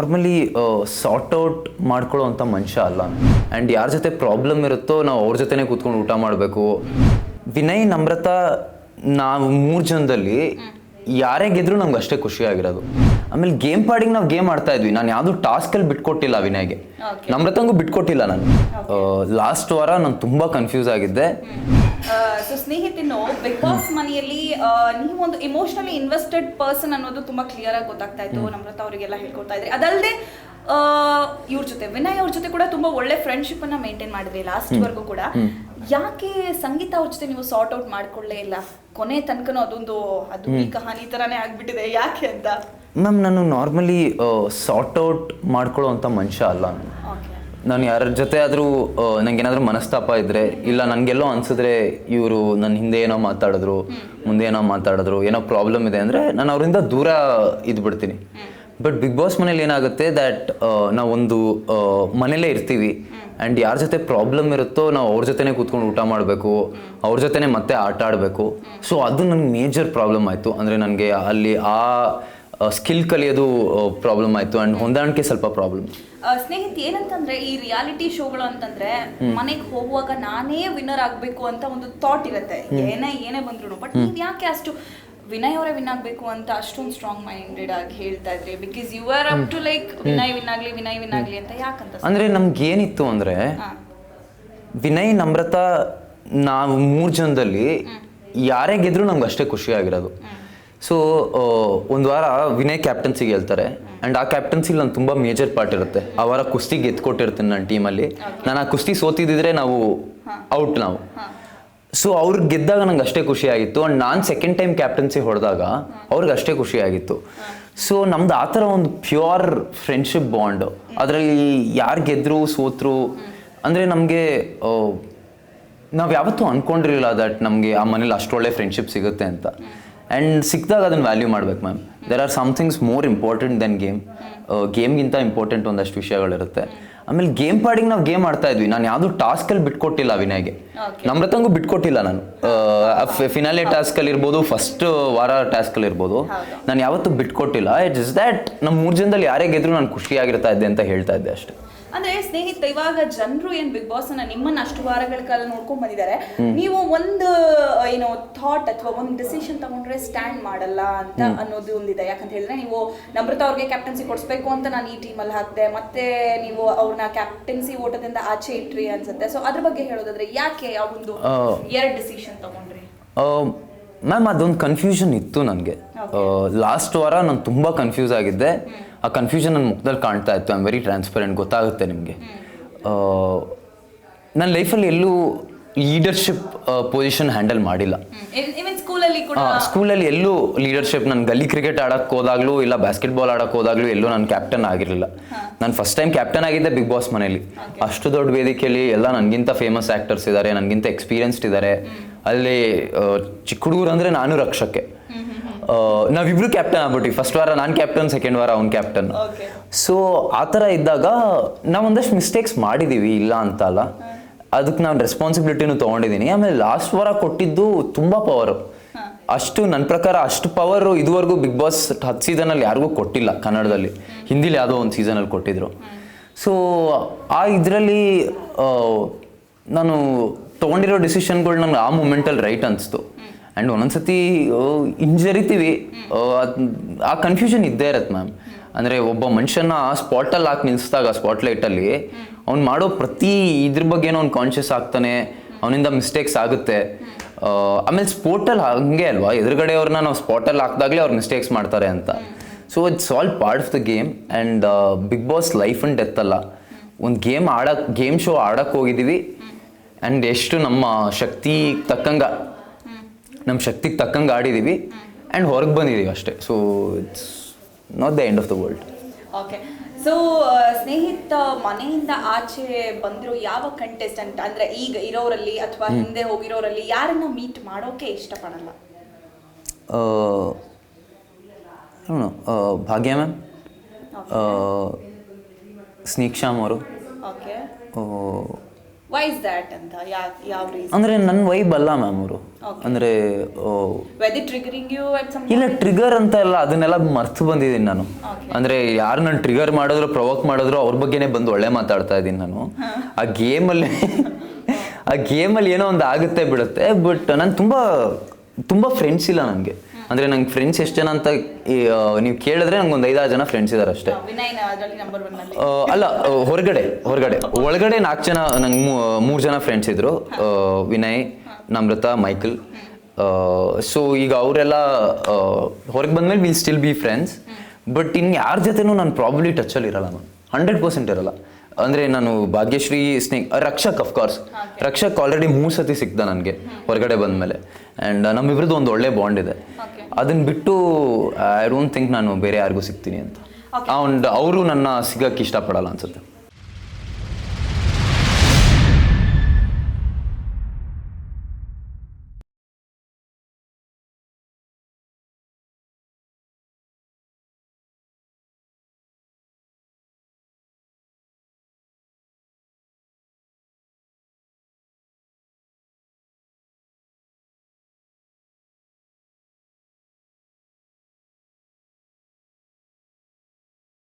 Normally sort out ಮಾಡ್ಕೊಳ್ಳೋ ಅಂಥ ಮನುಷ್ಯ ಅಲ್ಲ. ಆ್ಯಂಡ್ ಯಾರ ಜೊತೆ ಪ್ರಾಬ್ಲಮ್ ಇರುತ್ತೋ ನಾವು ಅವ್ರ ಜೊತೆನೇ ಕೂತ್ಕೊಂಡು ಊಟ ಮಾಡಬೇಕು. ವಿನಯ್ ನಮ್ರತ ನಾವು ಮೂರು ಜನದಲ್ಲಿ ಯಾರೇ ಗೆದ್ರು ನಮ್ಗೆ ಅಷ್ಟೇ ಖುಷಿಯಾಗಿರೋದು ಆಮೇಲೆ ಗೇಮ್ ಪಾಡಿಗೆ ನಾವು ಗೇಮ್ ಆಡ್ತಾ ಇದ್ವಿ. ನಾನು ಯಾವುದು ಟಾಸ್ಕಲ್ಲಿ ಬಿಟ್ಕೊಟ್ಟಿಲ್ಲ ವಿನಯ್ಗೆ. ನಮ್ರತಂಗೂ ಬಿಟ್ಕೊಟ್ಟಿಲ್ಲ ನಾನು. ಲಾಸ್ಟ್ ವಾರ ನಾನು ತುಂಬ ಕನ್ಫ್ಯೂಸ್ ಆಗಿದ್ದೆ. ಸೊ ಸ್ನೇಹಿತಿನು ಬಿಗ್ ಬಾಸ್ ಮನೆಯಲ್ಲಿ ನೀವು ಒಂದು ಇಮೋಷನಲಿ ಇನ್ವೆಸ್ಟೆಡ್ ಪರ್ಸನ್ ಅನ್ನೋದು ತುಂಬಾ ಕ್ಲಿಯರ್ ಆಗಿ ಗೊತ್ತಾಗ್ತಾ ಇತ್ತು. ನಮ್ರತ ಅವರಿಗೆಲ್ಲ ಹೇಳ್ಕೊಡ್ತಾ ಇದ್ರಿ. ಅದಲ್ಲದೆ ಇವ್ರ ಜೊತೆ ವಿನಯ್ ಅವ್ರ ಜೊತೆ ಕೂಡ ತುಂಬಾ ಒಳ್ಳೆ ಫ್ರೆಂಡ್ಶಿಪ್ ಅನ್ನ ಮೇಂಟೈನ್ ಮಾಡಿದ್ರಿ ಲಾಸ್ಟ್ ವರ್ಗೂ ಕೂಡ. ಯಾಕೆ ಸಂಗೀತ ಅವ್ರ ಜೊತೆ ನೀವು ಸಾರ್ಟ್ ಔಟ್ ಮಾಡ್ಕೊಳ್ಳೇ ಇಲ್ಲ? ಕೊನೆ ತನಕನೂ ಅದೊಂದು ಅದು ಕಹಾನಿ ತರಾನೇ ಆಗ್ಬಿಟ್ಟಿದೆ. ಯಾಕೆ ಅಂತ? ಮ್ಯಾಮ್ ನಾನು ನಾರ್ಮಲಿ ಸಾರ್ಟ್ ಔಟ್ ಮಾಡ್ಕೊಳ್ಳೋ ಅಂತ ಮನುಷ್ಯ ಅಲ್ಲ ನಾನು. ನಾನು ಯಾರ ಜೊತೆ ಆದರೂ ನನಗೇನಾದರೂ ಮನಸ್ತಾಪ ಇದ್ದರೆ ಇಲ್ಲ ನನಗೆಲ್ಲೋ ಅನಿಸಿದ್ರೆ ಇವರು ನನ್ನ ಹಿಂದೆ ಏನೋ ಮಾತಾಡಿದ್ರು, ಮುಂದೆ ಏನೋ ಮಾತಾಡಿದ್ರು, ಏನೋ ಪ್ರಾಬ್ಲಮ್ ಇದೆ ಅಂದರೆ ನಾನು ಅವರಿಂದ ದೂರ ಇದ್ಬಿಡ್ತೀನಿ. ಬಟ್ ಬಿಗ್ ಬಾಸ್ ಮನೇಲಿ ಏನಾಗುತ್ತೆ ದ್ಯಾಟ್ ನಾವೊಂದು ಮನೇಲೇ ಇರ್ತೀವಿ. ಆ್ಯಂಡ್ ಯಾರ ಜೊತೆ ಪ್ರಾಬ್ಲಮ್ ಇರುತ್ತೋ ನಾವು ಅವ್ರ ಜೊತೆನೇ ಕೂತ್ಕೊಂಡು ಊಟ ಮಾಡಬೇಕು, ಅವ್ರ ಜೊತೆನೇ ಮತ್ತೆ ಆಟ ಆಡಬೇಕು. ಸೊ ಅದು ನನಗೆ ಮೇಜರ್ ಪ್ರಾಬ್ಲಮ್ ಆಯಿತು. ಅಂದರೆ ನನಗೆ ಅಲ್ಲಿ ಆ ಸ್ಕಿಲ್ ಕಲಿಯೋದು ಪ್ರಾಬ್ಲಮ್ ಆಯ್ತು ಆ್ಯಂಡ್ ಹೊಂದಾಣಿಕೆ ಸ್ವಲ್ಪ ಪ್ರಾಬ್ಲಮ್ ಸ್ನೇಹಿತ ಏನಂತಂದ್ರೆ ಈ ರಿಯಾಲಿಟಿ ಶೋಗಳು ಅಂತಂದ್ರೆ ಮನೆಗೆ ಹೋಗುವಾಗ ನಾನೇ ವಿನ್ನರ್ ಆಗ್ಬೇಕು ಅಂತ ಒಂದು ಥಾಟ್ ಇರುತ್ತೆ. ಏನೇ ಏನೇ ಬಂದ್ರು ಬಟ್ ನೀವ್ ಯಾಕೆ ಅಷ್ಟು ವಿನಯ್ ಅವರೇ ವಿನ್ ಆಗ್ಬೇಕು ಅಂತ ಅಷ್ಟೊಂದು ಸ್ಟ್ರಾಂಗ್ ಮೈಂಡೆಡ್ ಆಗಿ ಹೇಳ್ತಾ ಇದ್ರಿ? Because you are up to like Vinay win ಆಗ್ಲಿ ವಿನಯ್ ವಿನ್ ಆಗ್ಲಿ ಅಂತ ಯಾಕಂತ ಅಂದ್ರೆ ನಮ್ಗೆ ಏನಿತ್ತು ಅಂದ್ರೆ ವಿನಯ್ ನಮ್ರತಾ ನಾವು ಮೂರು ಜನದಲ್ಲಿ ಯಾರೇ ಗೆದ್ರು ನಮ್ಗೆ ಅಷ್ಟೇ ಖುಷಿಯಾಗಿರೋದು ಸೊ ಒಂದು ವಾರ ವಿನಯ್ ಕ್ಯಾಪ್ಟನ್ಸಿಗೆ ಹೇಳ್ತಾರೆ. ಆ್ಯಂಡ್ ಆ ಕ್ಯಾಪ್ಟನ್ಸಿಲಿ ನಾನು ತುಂಬ ಮೇಜರ್ ಪಾರ್ಟ್ ಇರುತ್ತೆ. ಆ ವಾರ ಕುಸ್ತಿ ಗೆದ್ಕೊಟ್ಟಿರ್ತೀನಿ ನನ್ನ ಟೀಮಲ್ಲಿ ನಾನು ಆ ಕುಸ್ತಿ ಸೋತಿದ್ದಿದ್ರೆ ನಾವು ಔಟ್ ನಾವು. ಸೊ ಅವ್ರಿಗೆ ಗೆದ್ದಾಗ ನಂಗೆ ಅಷ್ಟೇ ಖುಷಿ ಆಗಿತ್ತು. ಆ್ಯಂಡ್ ನಾನು ಸೆಕೆಂಡ್ ಟೈಮ್ ಕ್ಯಾಪ್ಟನ್ಸಿ ಹೊಡೆದಾಗ ಅವ್ರಿಗೆ ಅಷ್ಟೇ ಖುಷಿಯಾಗಿತ್ತು ಸೊ ನಮ್ದು ಆ ಥರ ಒಂದು ಪ್ಯೂರ್ ಫ್ರೆಂಡ್ಶಿಪ್ ಬಾಂಡ್ ಅದರಲ್ಲಿ ಯಾರು ಗೆದ್ರು ಸೋತ್ರು ಅಂದರೆ ನಮಗೆ ನಾವು ಯಾವತ್ತೂ ಅಂದ್ಕೊಂಡಿರಲಿಲ್ಲ ದಟ್ ನಮಗೆ ಆ ಮನೇಲಿ ಅಷ್ಟೊಳ್ಳೆ ಫ್ರೆಂಡ್ಶಿಪ್ ಸಿಗುತ್ತೆ ಅಂತ. ಆ್ಯಂಡ್ ಸಿಕ್ಕಿದಾಗ ಅದನ್ನು ವ್ಯಾಲ್ಯೂ ಮಾಡ್ಬೇಕು ma'am there are somethings more important than game ಗೇಮ್ಗಿಂತ important ಒಂದಷ್ಟು ವಿಷಯಗಳಿರುತ್ತೆ. ಆಮೇಲೆ ಗೇಮ್ ಪಾಡಿಗೆ ನಾವು ಗೇಮ್ ಆಡ್ತಾ ಇದ್ವಿ. ನಾನು ಯಾವುದು ಟಾಸ್ಕಲ್ಲಿ ಬಿಟ್ಕೊಟ್ಟಿಲ್ಲ ವಿನಯ್ಗೆ ನಮ್ರತಂಗೂ ಬಿಟ್ಕೊಟ್ಟಿಲ್ಲ ನಾನು. ಫಿನಾಲೆ ಟಾಸ್ಕಲ್ಲಿ ಇರ್ಬೋದು ಫಸ್ಟ್ ವಾರ ಟಾಸ್ಕಲ್ಲಿ ಇರ್ಬೋದು. ನಾನು ಯಾವತ್ತೂ ಬಿಟ್ಕೊಟ್ಟಿಲ್ಲ. ಇಟ್ ಇಸ್ ದ್ಯಾಟ್ ನಮ್ಮ ಮೂರು ಜನದಲ್ಲಿ ಯಾರೇ ಗೆದ್ರು ನಾನು ಖುಷಿಯಾಗಿರ್ತಾ ಇದ್ದೆ ಅಂತ ಹೇಳ್ತಾ ಇದ್ದೆ ಅಷ್ಟೇ. ಅಂದ್ರೆ ಸ್ನೇಹಿತ ಇವಾಗ ಜನರು ಏನ್ ಬಿಗ್ ಬಾಸ್ ಅನ್ನ ನಿಮ್ಮನ್ನ ಅಷ್ಟು ವಾರಗಳ ಕಾಲ ನೋಡ್ಕೊಂಡ್ ಬಂದಿದ್ದಾರೆ. ನೀವು ಒಂದು ಏನೋ ಥಾಟ್ ಅಥವಾ ಒಂದು ಡಿಸಿಷನ್ ತಗೊಂಡ್ರೆ ಸ್ಟ್ಯಾಂಡ್ ಮಾಡಲ್ಲ ಅಂತ ಅನ್ನೋದು ಒಂದಿದೆ. ಯಾಕಂತ ಹೇಳಿದ್ರೆ ನೀವು ನಮ್ರತ ಅವ್ರಿಗೆ ಕ್ಯಾಪ್ಟನ್ಸಿ ಕೊಡಿಸ್ಬೇಕು ಅಂತ ನಾನು ಈ ಟೀಮಲ್ಲಿ ಹಾಕಿದೆ ಮತ್ತೆ ನೀವು ಅವ್ರನ್ನ ಕ್ಯಾಪ್ಟನ್ಸಿ ಓಟದಿಂದ ಆಚೆ ಇಟ್ರಿ ಅನ್ಸುತ್ತೆ. ಸೊ ಅದ್ರ ಬಗ್ಗೆ ಹೇಳೋದಾದ್ರೆ ಯಾಕೆ ಒಂದು ಎರಡು ಡಿಸಿಷನ್ ತಗೊಂಡ್ರಿ? ಮ್ಯಾಮ್ ಅದೊಂದು ಕನ್ಫ್ಯೂಷನ್ ಇತ್ತು ನನಗೆ. ಲಾಸ್ಟ್ ವಾರ ನಾನು ತುಂಬ ಕನ್ಫ್ಯೂಸ್ ಆಗಿದ್ದೆ. ಆ ಕನ್ಫ್ಯೂಷನ್ ನನ್ನ ಮುಖದಲ್ಲಿ ಕಾಣ್ತಾ ಇತ್ತು. ಐ ಆಮ್ ವೆರಿ ಟ್ರಾನ್ಸ್ಪರೆಂಟ್ ಗೊತ್ತಾಗುತ್ತೆ ನಿಮಗೆ. ನನ್ನ ಲೈಫಲ್ಲಿ ಎಲ್ಲೂ ಲೀಡರ್ಶಿಪ್ ಪೊಸಿಷನ್ ಹ್ಯಾಂಡಲ್ ಮಾಡಿಲ್ಲ. ಸ್ಕೂಲಲ್ಲಿ ಎಲ್ಲೂ ಲೀಡರ್ಶಿಪ್ ನಾನು ಗಲ್ಲಿ ಕ್ರಿಕೆಟ್ ಆಡಕ್ಕೆ ಹೋದಾಗ್ಲೂ ಇಲ್ಲ ಬಾಸ್ಕೆಟ್ಬಾಲ್ ಆಡಕ್ಕೆ ಹೋದಾಗಲೂ ಎಲ್ಲೂ ನಾನು ಕ್ಯಾಪ್ಟನ್ ಆಗಿರಲಿಲ್ಲ. ನಾನು ಫಸ್ಟ್ ಟೈಮ್ ಕ್ಯಾಪ್ಟನ್ ಆಗಿದ್ದೆ ಬಿಗ್ ಬಾಸ್ ಮನೇಲಿ. ಅಷ್ಟು ದೊಡ್ಡ ವೇದಿಕೆಯಲ್ಲಿ ಎಲ್ಲ ನನಗಿಂತ ಫೇಮಸ್ ಆ್ಯಕ್ಟರ್ಸ್ ಇದ್ದಾರೆ ನನಗಿಂತ ಎಕ್ಸ್ಪೀರಿಯನ್ಸ್ಡ್ ಇದ್ದಾರೆ ಅಲ್ಲಿ ಚಿಕ್ಕ ಹುಡುಗರು ಅಂದರೆ ನಾನು ರಕ್ಷಕ್ಕೆ. ನಾವಿಬ್ರು ಕ್ಯಾಪ್ಟನ್ ಆಗ್ಬಿಟ್ವಿ. ಫಸ್ಟ್ ವಾರ ನಾನು ಕ್ಯಾಪ್ಟನ್ ಸೆಕೆಂಡ್ ವಾರ ಅವ್ನು ಕ್ಯಾಪ್ಟನ್ ಸೊ ಆ ಥರ ಇದ್ದಾಗ ನಾವು ಒಂದಷ್ಟು ಮಿಸ್ಟೇಕ್ಸ್ ಮಾಡಿದ್ದೀವಿ ಇಲ್ಲ ಅಂತ ಅಲ್ಲ. ಅದಕ್ಕೆ ನಾನು ರೆಸ್ಪಾನ್ಸಿಬಿಲಿಟಿನೂ ತೊಗೊಂಡಿದ್ದೀನಿ ಆಮೇಲೆ ಲಾಸ್ಟ್ ವಾರ ಕೊಟ್ಟಿದ್ದು ತುಂಬ ಪವರು ಅಷ್ಟು ನನ್ನ ಪ್ರಕಾರ ಅಷ್ಟು ಪವರು ಇದುವರೆಗೂ ಬಿಗ್ ಬಾಸ್ ಹತ್ತು ಸೀಸನಲ್ಲಿ ಯಾರಿಗೂ ಕೊಟ್ಟಿಲ್ಲ ಕನ್ನಡದಲ್ಲಿ. ಹಿಂದಿಲಿ ಯಾವುದೋ ಒಂದು ಸೀಸನಲ್ಲಿ ಕೊಟ್ಟಿದ್ರು. ಸೊ ಆ ಇದರಲ್ಲಿ ನಾನು ತೊಗೊಂಡಿರೋ ಡಿಸಿಷನ್ಗಳು ನನಗೆ ಆ ಮೂಮೆಂಟಲ್ಲಿ ರೈಟ್ ಅನಿಸ್ತು. ಆ್ಯಂಡ್ ಒಂದೊಂದ್ಸತಿ ಹಿಂಜರಿತೀವಿ. ಆ, ಕನ್ಫ್ಯೂಷನ್ ಇದ್ದೇ ಇರತ್ತೆ ಮ್ಯಾಮ್ ಅಂದರೆ ಒಬ್ಬ ಮನುಷ್ಯನ ಸ್ಪಾಟಲ್ಲಿ ಹಾಕಿ ನಿಲ್ಲಿಸಿದಾಗ ಸ್ಪಾಟ್ ಲೈಟಲ್ಲಿ ಅವ್ನು ಮಾಡೋ ಪ್ರತಿ ಇದ್ರ ಬಗ್ಗೆನೋ ಅವ್ನು ಕಾನ್ಷಿಯಸ್ ಆಗ್ತಾನೆ ಅವನಿಂದ ಮಿಸ್ಟೇಕ್ಸ್ ಆಗುತ್ತೆ. ಆಮೇಲೆ ಸ್ಪೋರ್ಟಲ್ಲಿ ಹಂಗೆ ಅಲ್ವಾ? ಎದುರುಗಡೆಯವ್ರನ್ನ ನಾವು ಸ್ಪಾಟಲ್ಲಿ ಹಾಕಿದಾಗಲೇ ಅವ್ರು ಮಿಸ್ಟೇಕ್ಸ್ ಮಾಡ್ತಾರೆ ಅಂತ. So it's all part of the game and big boss life and death ಅಲ್ಲ. ಒಂದು ಗೇಮ್ ಆಡೋಕ್ಕೆ ಗೇಮ್ ಶೋ ಆಡೋಕ್ಕೆ ಹೋಗಿದ್ದೀವಿ ಆ್ಯಂಡ್ ಎಷ್ಟು ನಮ್ಮ ಶಕ್ತಿ ತಕ್ಕಂಗೆ. ನಮ್ಮ ಶಕ್ತಿಗೆ ತಕ್ಕಂಗೆ ಆಡಿದ್ದೀವಿ ಆ್ಯಂಡ್ ಹೊರಗೆ ಬಂದಿದ್ದೀವಿ ಅಷ್ಟೇ. So it's not the end of the world okay so ಸ್ನೇಹಿತ ಮನೆಯಿಂದ ಆಚೆ ಬಂದಿರೋ ಯಾವ ಕಂಟೆಸ್ಟೆಂಟ್ ಅಂದರೆ ಈಗ ಇರೋರಲ್ಲಿ ಅಥವಾ ಹಿಂದೆ ಹೋಗಿರೋರಲ್ಲಿ ಯಾರನ್ನ ಮೀಟ್ ಮಾಡೋಕೆ ಇಷ್ಟಪಡಲ್ಲ? ಭಾಗ್ಯ ಮ್ಯಾಮ್ ಸ್ನೀಕ್ಷಾಮ್ ಅವರು ಓಕೆ ವೈ ಇಸ್ ದ್ಯಾಟ್ ಅಂತ ಯಾವ ಯಾವ ರೀಸನ್ ಅಂದರೆ ನನ್ನ ವೈಬ್ ಅಲ್ಲ ಮ್ಯಾಮ್ ಅವರು. ಅಂದರೆ whether triggering you at some ಇಲ್ಲ ಟ್ರಿಗರ್ ಅಂತ ಅಲ್ಲ ಅದನ್ನೆಲ್ಲ ಮರ್ತು ಬಂದಿದ್ದೀನಿ ನಾನು. ಅಂದರೆ ಯಾರು ನಾನು ಟ್ರಿಗರ್ ಮಾಡಿದ್ರು ಪ್ರವೋಕ್ ಮಾಡಿದ್ರು ಅವ್ರ ಬಗ್ಗೆನೇ ಬಂದು ಒಳ್ಳೆ ಮಾತಾಡ್ತಾ ಇದ್ದೀನಿ ನಾನು. ಆ ಗೇಮಲ್ಲಿ ಆ ಗೇಮಲ್ಲಿ ಏನೋ ಒಂದು ಆಗುತ್ತೆ ಬಿಡುತ್ತೆ ಬಟ್ ನಾನು ತುಂಬ ತುಂಬ ಫ್ರೆಂಡ್ಸ್ ಇಲ್ಲ ನನಗೆ ಅಂದರೆ ನಂಗೆ ಫ್ರೆಂಡ್ಸ್ ಎಷ್ಟು ಜನ ಅಂತ ನೀವು ಕೇಳಿದ್ರೆ ನಂಗೆ ಒಂದು ಐದಾರು ಜನ ಫ್ರೆಂಡ್ಸ್ ಇದ್ದಾರೆ ಅಷ್ಟೇ. ಅಲ್ಲಿ. ಹೊರಗಡೆ ಹೊರಗಡೆ. ಒಳಗಡೆ ನಾಲ್ಕು ಜನ ನಂಗೆ ಮೂರು ಜನ ಫ್ರೆಂಡ್ಸ್ ಇದ್ರು. ವಿನಯ್ ನಮ್ರತಾ ಮೈಕಲ್. ಸೊ ಈಗ ಅವರೆಲ್ಲ ಹೊರಗೆ ಬಂದ್ಮೇಲೆ will still be friends but ಇನ್ನು ಯಾರ ಜೊತೆನೂ ನಾನು ಪ್ರಾಬ್ಲಿ ಟಚಲ್ಲಿ ಇರಲ್ಲ ನಾನು. ಹಂಡ್ರೆಡ್ ಪರ್ಸೆಂಟ್ ಇರಲ್ಲ. ಅಂದರೆ ನಾನು Bhagyashree Sneha Rakshak of course Rakshak already ಮೂರು ಸತಿ ಸಿಕ್ತ ನನಗೆ ಹೊರಗಡೆ ಬಂದಮೇಲೆ. ಆ್ಯಂಡ್ ನಮ್ಮಿಬ್ರದ್ದು ಒಂದು ಒಳ್ಳೆ ಬಾಂಡ್ ಇದೆ. ಅದನ್ನ ಬಿಟ್ಟು ಐ ಡೋಂಟ್ ಥಿಂಕ್ ನಾನು ಬೇರೆ ಯಾರಿಗೂ ಸಿಗ್ತೀನಿ ಅಂತ. ಅಂಡ್ ಅವರು ನನ್ನ ಸಿಗಕ್ಕೆ ಇಷ್ಟಪಡಲ್ಲ ಅನ್ಸುತ್ತೆ.